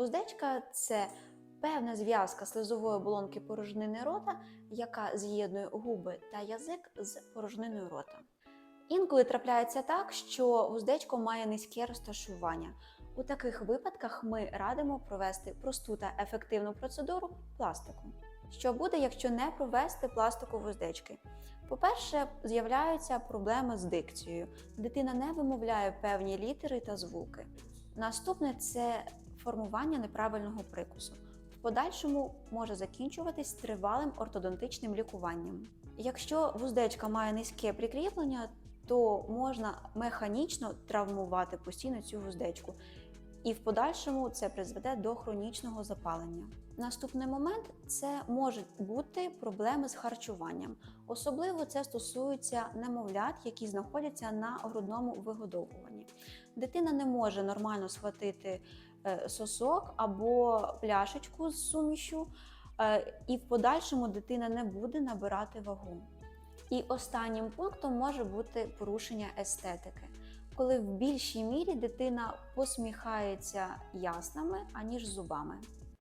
Вуздечка це певна зв'язка слизової оболонки порожнини рота, яка з'єднує губи та язик з порожниною рота. Інколи трапляється так, що вуздечко має низьке розташування. У таких випадках ми радимо провести просту та ефективну процедуру пластику. Що буде, якщо не провести пластику вуздечки? По-перше, з'являються проблеми з дикцією. Дитина не вимовляє певні літери та звуки. Наступне це формування неправильного прикусу. В подальшому може закінчуватись тривалим ортодонтичним лікуванням. Якщо вуздечка має низьке прикріплення, то можна механічно травмувати постійно цю вуздечку, і в подальшому це призведе до хронічного запалення. Наступний момент це можуть бути проблеми з харчуванням. Особливо це стосується немовлят, які знаходяться на грудному вигодовуванні. Дитина не може нормально схватити е, сосок або пляшечку з сумішю, е, і в подальшому дитина не буде набирати вагу. І останнім пунктом може бути порушення естетики, коли в більшій мірі дитина посміхається яснами, аніж зубами.